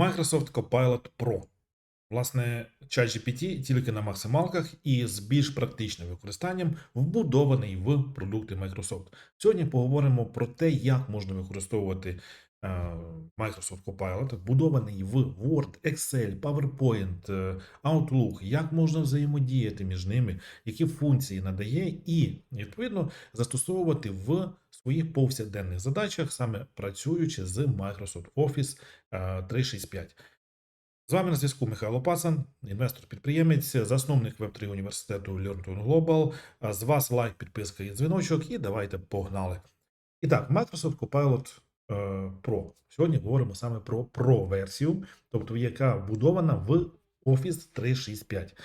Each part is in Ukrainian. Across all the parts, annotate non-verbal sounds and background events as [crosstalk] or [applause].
Microsoft Copilot Pro. Власне, ChatGPT тільки на максималках і з більш практичним використанням вбудований в продукти Microsoft. Сьогодні поговоримо про те, як можна використовувати е, Microsoft Copilot, вбудований в Word, Excel, PowerPoint, е, Outlook, як можна взаємодіяти між ними, які функції надає, і відповідно застосовувати в своїх повсякденних задачах, саме працюючи з Microsoft Office е, 365. З вами на зв'язку Михайло Пасан, інвестор-підприємець, засновник Web3 університету Learn Global. З вас лайк, підписка і дзвіночок, і давайте погнали. І так, Microsoft Copilot е, Pro. Сьогодні говоримо саме про Pro-версію, тобто яка вбудована в Office 365.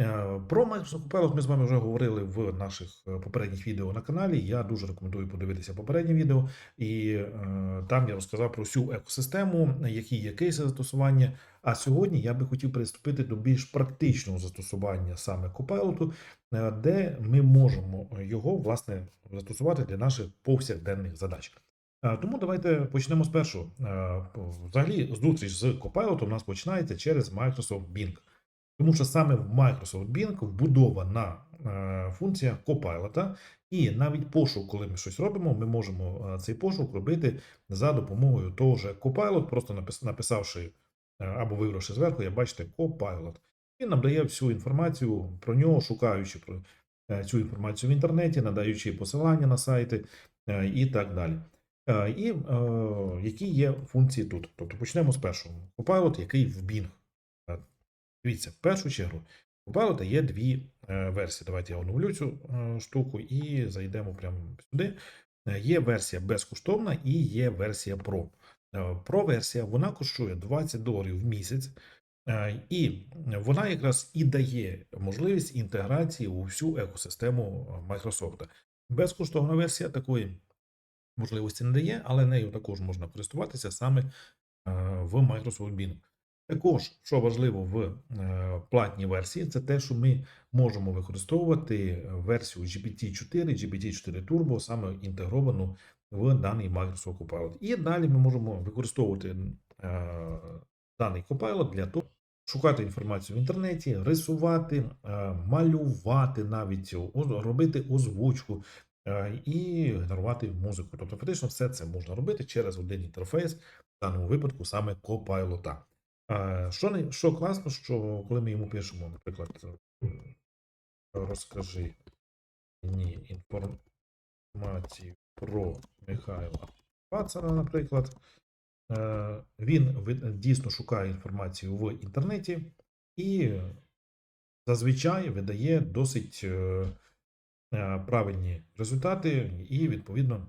Е, Про Microsoft Copilot ми з вами вже говорили в наших е, попередніх відео на каналі. Я дуже рекомендую подивитися попереднє відео, і е, там я розказав про всю екосистему, які є кейси застосування. А сьогодні я би хотів приступити до більш практичного застосування саме Copilot, е, де ми можемо його власне застосувати для наших повсякденних задач. Тому давайте почнемо з першого. Взагалі, зустріч з Copilot у нас починається через Microsoft Bing. Тому що саме в Microsoft Bing вбудована е, функція Copilot, і навіть пошук, коли ми щось робимо, ми можемо е, цей пошук робити за допомогою того же Copilot, просто написавши е, або вибравши зверху, я бачите Copilot. Він нам дає всю інформацію про нього, шукаючи про цю інформацію в інтернеті, надаючи посилання на сайти і так далі. І які є функції тут? Тобто почнемо з першого. Copilot, який в Bing. Дивіться, в першу чергу, у Pilot є дві е, версії. Давайте я оновлю цю е, штуку і зайдемо прямо сюди. Е, Є версія безкоштовна і є версія Pro. Pro версія вона коштує 20 доларів в місяць, і вона якраз і дає можливість інтеграції у всю екосистему Microsoft. Безкоштовна версія такої можливості не дає, але нею також можна користуватися саме в Microsoft Bing. Також, що важливо в е, платній версії, це те, що ми можемо використовувати версію GPT-4, GPT-4 Turbo, саме інтегровану в даний Microsoft Copilot. І далі ми можемо використовувати е, даний Copilot для того, шукати інформацію в інтернеті, рисувати, е, малювати навіть, робити озвучку е, і генерувати музику. Тобто, фактично, все це можна робити через один інтерфейс, в даному випадку саме Copilot. А, Що, не, що класно, що коли ми йому пишемо, наприклад, е, розкажи мені інформацію про Михайла Пацана, наприклад, е, він дійсно шукає інформацію в інтернеті і зазвичай видає досить е, е, правильні результати і, відповідно,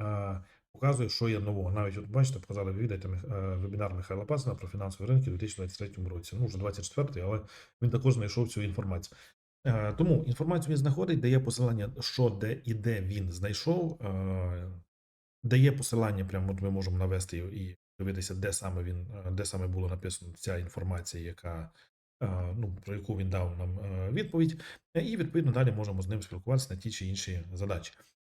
е, показує, що є нового. Навіть от бачите, показали ви відео Мих- е, вебінар Михайла Пасана про фінансові ринки у 2023 році. Ну, вже 24-й, але він також знайшов цю інформацію. Е, Тому інформацію він знаходить, дає посилання, що де і де він знайшов. е, Дає посилання, прямо от ми можемо навести і дивитися, де саме він, е, де саме було написано ця інформація, яка ну, про яку він дав нам відповідь. І відповідно далі можемо з ним спілкуватися на ті чи інші задачі.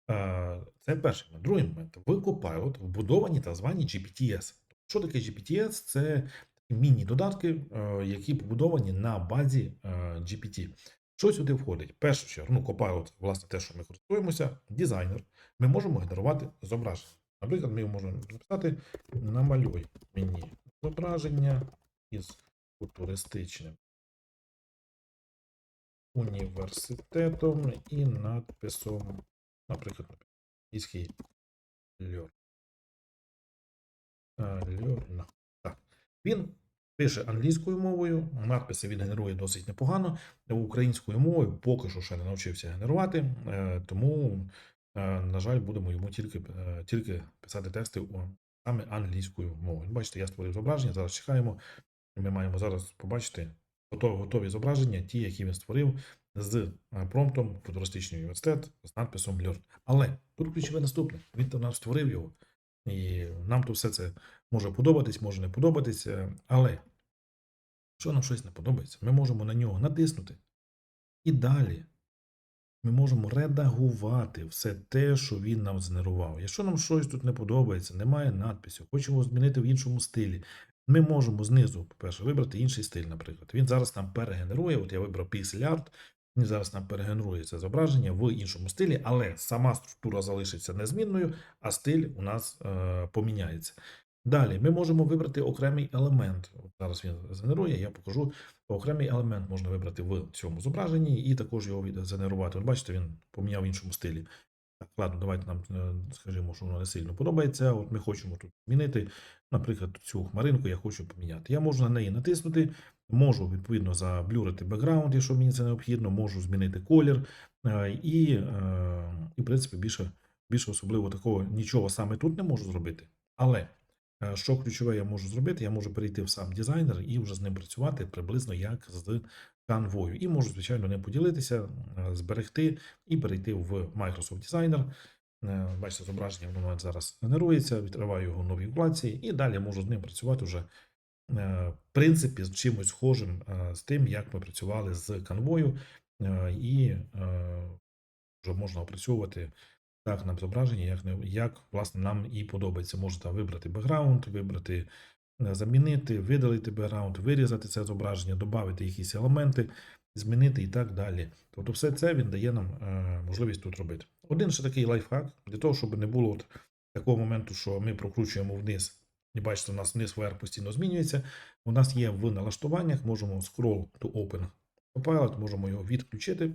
Е, Це перший момент. Другий момент. В Copilot вбудовані так звані GPTS. Що таке GPTS? Це міні-додатки, е, які побудовані на базі е, GPT. Що сюди входить? В першу чергу, ну, Copilot, власне, те, що ми користуємося, дизайнер. Ми можемо генерувати зображення. Наприклад, ми можемо написати намалюй мені зображення із футуристичним університетом і надписом, наприклад, англійський льор. Льорна. Так. Він пише англійською мовою, надписи він генерує досить непогано. Українською мовою поки що ще не навчився генерувати, е, тому, е, на жаль, будемо йому тільки, е, тільки писати тексти саме англійською мовою. Бачите, я створив зображення, зараз чекаємо. Ми маємо зараз побачити готові зображення, ті, які він створив з е, промптом футуристичний університет з надписом Learn. Але тут ключове наступне. Він там нам створив його. І нам то все це може подобатись, може не подобатись. е, Але якщо нам щось не подобається, ми можемо на нього натиснути і далі ми можемо редагувати все те, що він нам згенерував. Якщо нам щось тут не подобається, немає надписів, хочемо змінити в іншому стилі, ми можемо знизу, по-перше, вибрати інший стиль, наприклад. Він зараз нам перегенерує. От я вибрав Art, він зараз нам перегенерує це зображення в іншому стилі, але сама структура залишиться незмінною, а стиль у нас е, поміняється. Далі ми можемо вибрати окремий елемент. Зараз він згенерує, я покажу. Окремий елемент можна вибрати в цьому зображенні і також його згенерувати. От бачите, він поміняв в іншому стилі. Так, ладно, давайте нам е, скажімо, що воно не сильно подобається. От ми хочемо тут змінити, наприклад, цю хмаринку я хочу поміняти. Я можу на неї натиснути, можу відповідно заблюрити бекграунд, якщо мені це необхідно, можу змінити колір. е, І, е, і в принципі, більше, більше особливо такого нічого саме тут не можу зробити. Але е, що ключове я можу зробити, я можу перейти в сам дизайнер і вже з ним працювати приблизно як з канвою. І можу, звичайно, не поділитися, зберегти і перейти в Microsoft Designer. Бачите, зображення воно зараз генерується, відкриваю його в новій вкладці, і далі можу з ним працювати вже в принципі з чимось схожим е, з тим, як ми працювали з канвою, е, і е, вже можна опрацьовувати так нам зображення, як, як власне нам і подобається. Можете вибрати бекграунд, вибрати, е, замінити, видалити бекграунд, вирізати це зображення, додати якісь елементи, змінити і так далі. Тобто, все це він дає нам е, можливість тут робити. Один ще такий лайфхак для того, щоб не було от такого моменту, що ми прокручуємо вниз. І бачите, у нас вниз вверх постійно змінюється. У нас є в налаштуваннях, можемо scroll to open Copilot, можемо його відключити.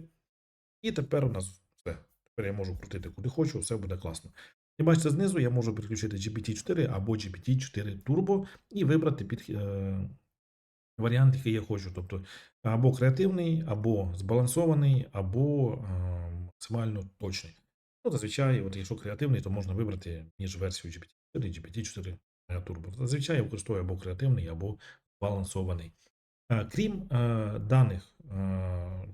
І тепер у нас все. Тепер я можу крутити куди хочу, все буде класно. І бачите, знизу я можу підключити GPT-4 або GPT-4 Turbo і вибрати під е, варіант, який я хочу. Тобто або креативний, або збалансований, або е, максимально точний. Ну, зазвичай, от якщо креативний, то можна вибрати між версією GPT-4 і GPT-4 Turbo. Зазвичай я використовую або креативний, або збалансований. Е, Крім е, даних е,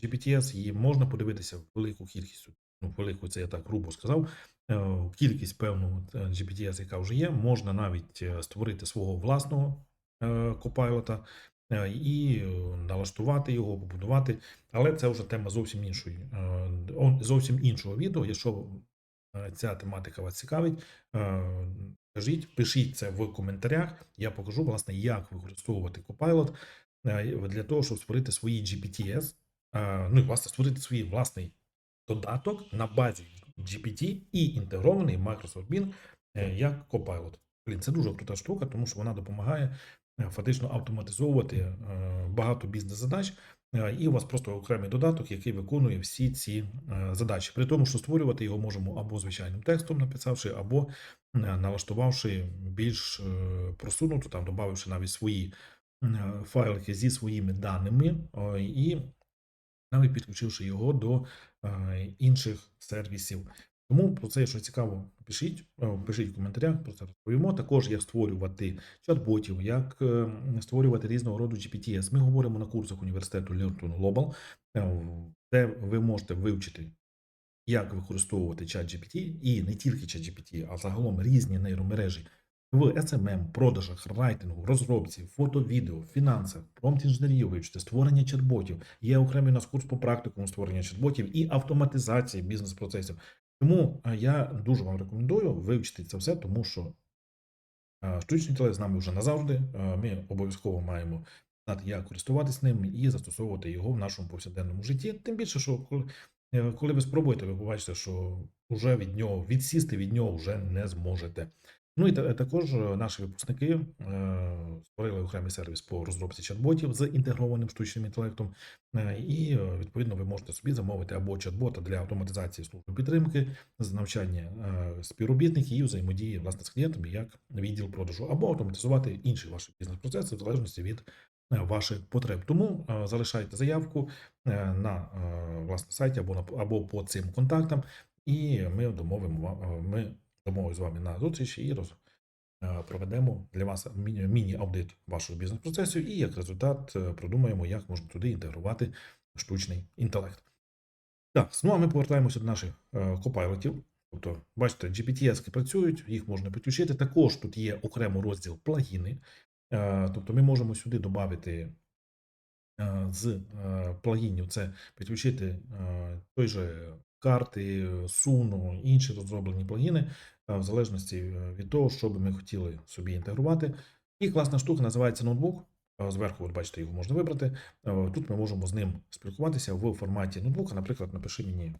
GPTS, її можна подивитися велику кількість, ну, велику, це я так грубо сказав, е, кількість певну е, GPTS, яка вже є, можна навіть е, створити свого власного е, копайлота е, і е, налаштувати його, побудувати. Але це вже тема зовсім іншої, е, зовсім іншого відео. Якщо е, ця тематика вас цікавить, е, кажіть, пишіть це в коментарях. Я покажу, власне, як використовувати Copilot е, для того, щоб створити свої GPTS, е, ну і власне створити свій власний додаток на базі GPT і інтегрований Microsoft Bing е, як Copilot. Блін, це дуже крута штука, тому що вона допомагає фактично автоматизовувати е, багато бізнес-задач, е, і у вас просто окремий додаток, який виконує всі ці е, задачі. При тому, що створювати його можемо або звичайним текстом написавши, або е, налаштувавши більш е, просунуто, там додавши навіть свої е, файлики зі своїми даними, е, і навіть підключивши його до е, інших сервісів. Тому про це, якщо цікаво, пишіть, е, пишіть в коментарях, про це розповімо. Також як створювати чат-ботів, як е, створювати різного роду GPTS. Ми говоримо на курсах університету Learn Global, е, де ви можете вивчити, як використовувати ChatGPT і не тільки ChatGPT, а загалом різні нейромережі в SMM, продажах, райтингу, розробці, фото, відео, фінансах, промпт інженерію вивчити, створення чат-ботів. Є окремий у нас курс по практикуму створення чат-ботів і автоматизації бізнес-процесів. Тому е, я дуже вам рекомендую вивчити це все, тому що е, штучний інтелект з нами вже назавжди. Е, Ми обов'язково маємо знати, як користуватись ним і застосовувати його в нашому повсякденному житті. Тим більше, що коли, е, ви спробуєте, ви побачите, що вже від нього відсісти від нього вже не зможете. Ну і також е, наші випускники е, створили окремий сервіс по розробці чат-ботів з інтегрованим штучним інтелектом. І відповідно ви можете собі замовити або чат-бота для автоматизації служби підтримки, з навчання співробітників і взаємодії власне з клієнтами як відділ продажу, або автоматизувати інші ваші бізнес-процеси в залежності від ваших потреб. Тому е, залишайте заявку е, на е, власне сайті або або по цим контактам, і ми домовимо е, ми домовимося з вами на зустріч і роз, е, проведемо для вас міні- міні-аудит вашого бізнес-процесів, і як результат е, продумаємо, як можна туди інтегрувати штучний інтелект. Так, ну а ми повертаємося до наших е, копайлотів. Тобто, бачите, GPTS працюють, їх можна підключити. Також тут є окремо розділ плагіни. Е, Тобто ми можемо сюди додати е, з е, плагінів це підключити той же карти, Suno, інші розроблені плагіни, в залежності від того, що би ми хотіли собі інтегрувати. І класна штука називається ноутбук. Зверху, от бачите, його можна вибрати. Тут ми можемо з ним спілкуватися в форматі ноутбука. Наприклад, напиши мені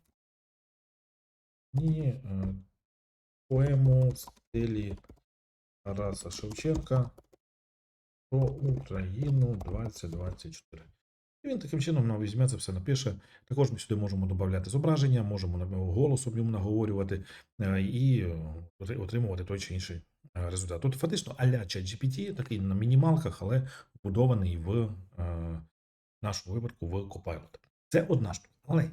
поему в стилі Тараса Шевченка про Україну 2024. І він таким чином нам візьме це все напише. Також ми сюди можемо додати зображення, можемо голосом йому наговорювати е, і е, отримувати той чи інший е, результат. Тут фактично аля ChatGPT, такий на мінімалках, але вбудований в нашому випадку в Copilot. Це одна штука. Але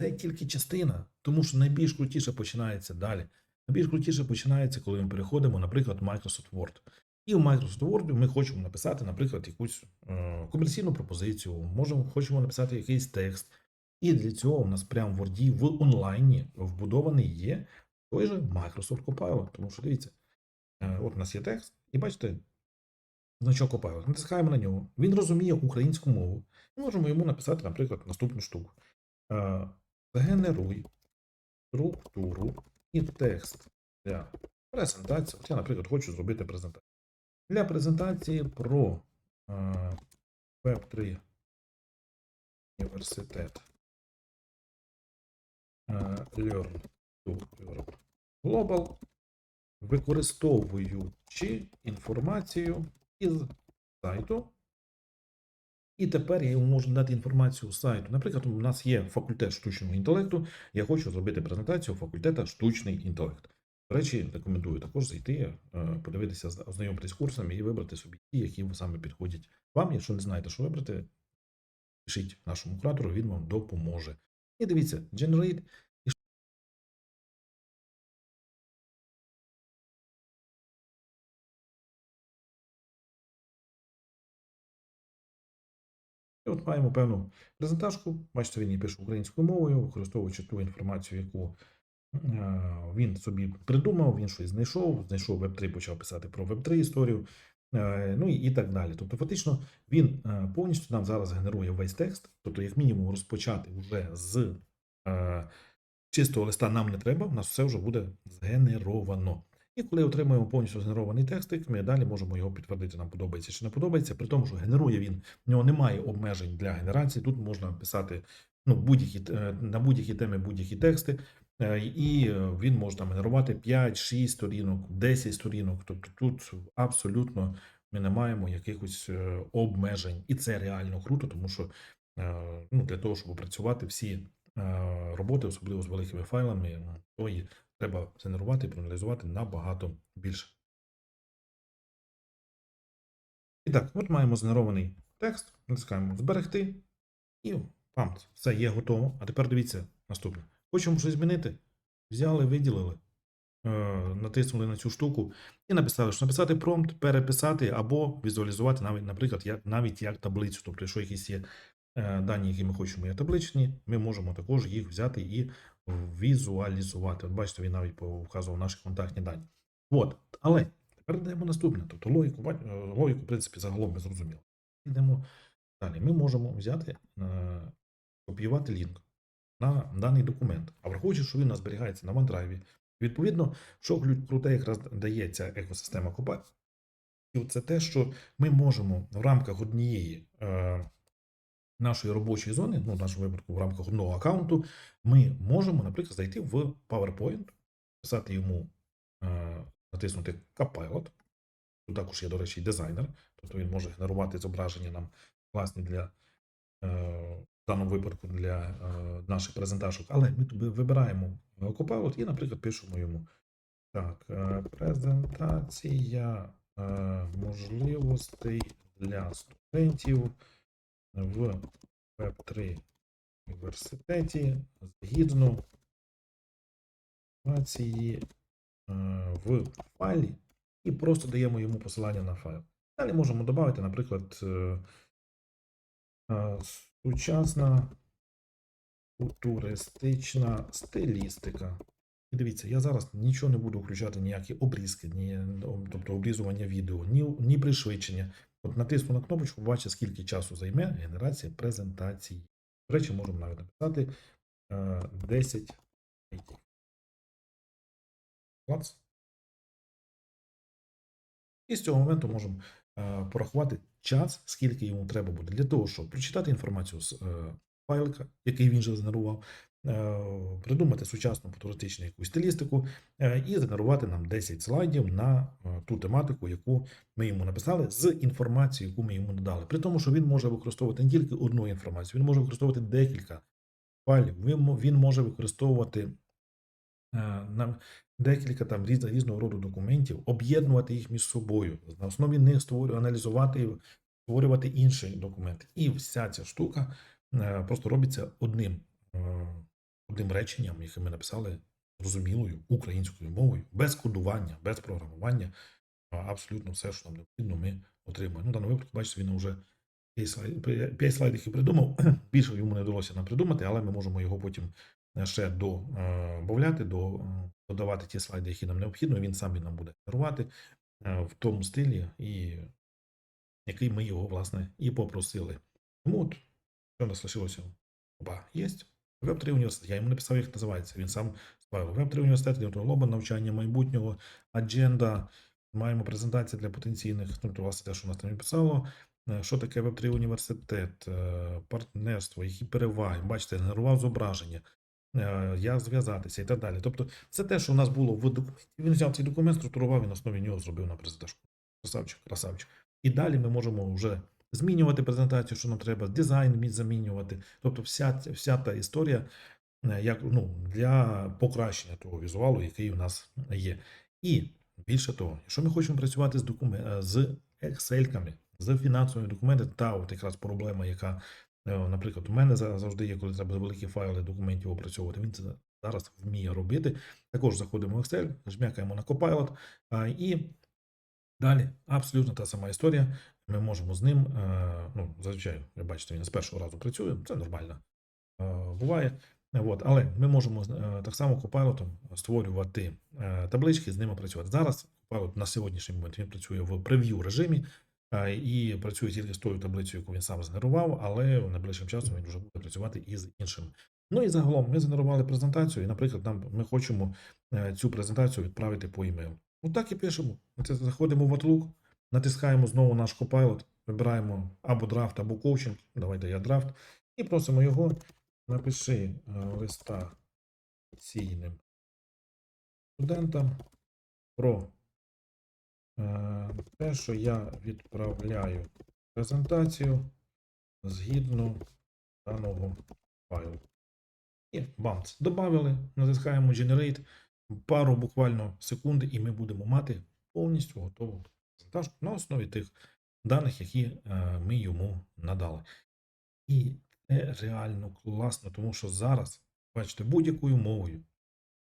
це тільки частина, тому що найбільш крутіше починається далі. Найбільш крутіше починається, коли ми переходимо, наприклад, Microsoft Word. І в Microsoft Word ми хочемо написати, наприклад, якусь е, комерційну пропозицію, можемо, хочемо написати якийсь текст. І для цього у нас прямо в Word в онлайні вбудований є той же Microsoft Copilot. Тому що дивіться, е, от у нас є текст, і бачите, значок Copilot. Натискаємо на нього. Він розуміє українську мову. Ми можемо йому написати, наприклад, наступну штуку. Е, Згенеруй структуру і текст для презентації. От я, наприклад, хочу зробити презентацію. Для презентації про е, Web3 університет е, Learn to Learn Global, використовуючи інформацію із сайту. І тепер я можу дати інформацію з сайту. Наприклад, у нас є факультет штучного інтелекту. Я хочу зробити презентацію факультета штучний інтелект. Речі, рекомендую також зайти, е, подивитися, ознайомитись з курсами і вибрати собі ті, які саме підходять вам. Якщо не знаєте, що вибрати, пишіть нашому куратору, він вам допоможе. І дивіться, Generate. І от маємо певну презентажку. Бачите, він її пише українською мовою, використовуючи ту інформацію, яку він собі придумав, він щось знайшов, знайшов Web3, почав писати про Web3 історію, е, ну і, так далі. Тобто, фактично, він е, повністю нам зараз генерує весь текст, тобто, як мінімум, розпочати вже з е, чистого листа нам не треба, у нас все вже буде згенеровано. І коли отримаємо повністю згенерований текстик, ми далі можемо його підтвердити, нам подобається чи не подобається, при тому, що генерує він, в нього немає обмежень для генерації. Тут можна писати ну, будь-які, е, на будь-які теми будь-які тексти, е, і е, він може там генерувати 5, 6 сторінок, 10 сторінок. Тобто тут абсолютно ми не маємо якихось е, обмежень. І це реально круто, тому що е, ну, для того, щоб опрацювати всі е, роботи, особливо з великими файлами, то і треба генерувати і проаналізувати набагато більше. І так, от маємо згенерований текст, натискаємо зберегти, і пам, все є готово. А тепер дивіться наступне. Хочемо щось змінити. Взяли, виділили, е, натиснули на цю штуку і написали, що написати промпт, переписати або візуалізувати навіть, наприклад, як, навіть як таблицю. Тобто, якщо якісь є е, дані, які ми хочемо є табличні, ми можемо також їх взяти і візуалізувати. От бачите, він навіть вказував наші контактні дані. От, але тепер йдемо наступне. Тобто логіку, е, логіку, в принципі, загалом ми зрозуміли. Йдемо далі. Ми можемо взяти, копіювати лінк на даний документ, а враховуючи, що він у нас зберігається на OneDrive, відповідно, що круте якраз дає ця екосистема Copilot, це те, що ми можемо в рамках однієї е, нашої робочої зони, ну, в нашому випадку, в рамках одного аккаунту, ми можемо, наприклад, зайти в PowerPoint, писати йому, е, натиснути Copilot. Тут також є, до речі, дизайнер, тобто він може генерувати зображення нам класні для е, в даному випадку для е, наших презентажок. Але ми тут вибираємо Copilot і, наприклад, пишемо йому так, е, презентація е, можливостей для студентів в Web3 університеті згідно інформації в файлі і просто даємо йому посилання на файл. Далі можемо додати, наприклад, сучасна футуристична стилістика. І дивіться, я зараз нічого не буду включати, ніякі обрізки, ні, тобто обрізування відео, ні, ні пришвидшення. От натисну на кнопочку, бачите, скільки часу займе генерація презентації. До речі, можемо навіть написати е, 10 IT. Клац. І з цього моменту можемо порахувати час, скільки йому треба буде для того, щоб прочитати інформацію з е, файлика, який він же згенерував, е, придумати сучасну футуристичну якусь стилістику е, і згенерувати нам 10 слайдів на е, ту тематику, яку ми йому написали, з інформацією, яку ми йому надали. При тому, що він може використовувати не тільки одну інформацію, він може використовувати декілька файлів. Він, може використовувати е, декілька там різ- різного роду документів, об'єднувати їх між собою, на основі них створю, аналізувати, створювати інші документи. І вся ця штука е, просто робиться одним, е, одним реченням, яке ми написали зрозумілою українською мовою, без кодування, без програмування. Абсолютно все, що нам необхідно, ми отримуємо. Ну, в даному випадку, бачите, він вже 5 слайдів, 5 слайдів і придумав. [clears throat] Більше йому не вдалося нам придумати, але ми можемо його потім ще додавати, до, е, додавати ті слайди, які нам необхідно. Він сам нам буде генерувати е, в тому стилі, і який ми його, власне, і попросили. Тому от, що нас лишилося? Оба є. Веб-3 університет. Я йому написав, як називається. Він сам справив. Веб-3 університет, Леонтон Лоба, навчання майбутнього, адженда. Маємо презентації для потенційних, ну, то, власне, те, що у нас там і писало. Е, Що таке Web3 університет, е, партнерство, які переваги, бачите, генерував зображення, як зв'язатися і так далі. Тобто, це те, що у нас було в документі. Він взяв цей документ, структурував і на основі нього зробив на презентажку. Красавчик, красавчик. І далі ми можемо вже змінювати презентацію, що нам треба, дизайн замінювати. Тобто, вся, вся та історія е, як, ну, для покращення того візуалу, який у нас є. І більше того, якщо ми хочемо працювати з докумен... е, з Excel-ками, з фінансовими документами, та от якраз проблема, яка, е, наприклад, у мене за- завжди є, коли треба великі файли документів опрацьовувати. Він це зараз вміє робити. Також заходимо в Excel, жмякаємо на Copilot і далі абсолютно та сама історія. Ми можемо з ним, е, ну, зазвичай, ви бачите, він з першого разу працює, це нормально е, буває. От, але ми можемо е, так само Copilot створювати е, таблички, з ними працювати. Зараз Copilot на сьогоднішній момент він працює в прев'ю режимі е, і працює тільки з тою таблицею, яку він сам згенерував, але найближчим часом він вже буде працювати і з іншим. Ну і загалом ми згенерували презентацію, і, наприклад, нам ми хочемо е, цю презентацію відправити по імейлу. Ну так і пишемо. Це заходимо в Outlook, натискаємо знову наш Copilot, вибираємо або драфт, або коучинг. Давайте я драфт, і просимо його напиши е, листа ційним студентам про е, те, що я відправляю презентацію згідно даного файлу. І бамц. Добавили, натискаємо Generate, пару буквально секунд, і ми будемо мати повністю готову презентацію на основі тих даних, які е, ми йому надали. І це реально класно, тому що зараз, бачите, будь-якою мовою.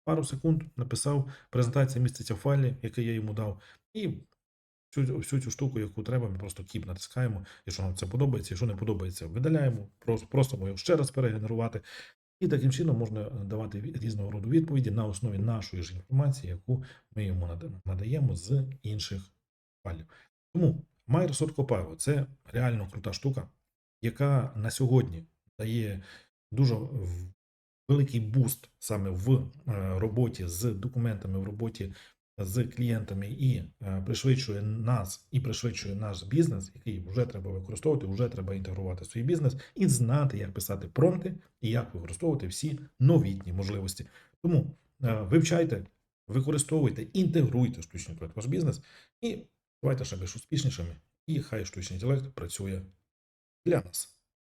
Пару секунд написав, презентація міститься в файлі, який я йому дав, і всю, всю цю штуку, яку треба, ми просто кіп натискаємо, якщо нам це подобається, якщо не подобається, видаляємо, просто просимо його ще раз перегенерувати. І таким чином можна давати різного роду відповіді на основі нашої ж інформації, яку ми йому надаємо з інших файлів. Тому Microsoft Copilot – це реально крута штука, яка на сьогодні дає дуже великий буст саме в е, роботі з документами, в роботі з клієнтами і е, пришвидшує нас і пришвидшує наш бізнес, який вже треба використовувати, вже треба інтегрувати в свій бізнес і знати, як писати промпти і як використовувати всі новітні можливості. Тому е, вивчайте, використовуйте, інтегруйте штучний інтелект в ваш бізнес і давайте ще більш успішнішими. І хай штучний інтелект працює для нас.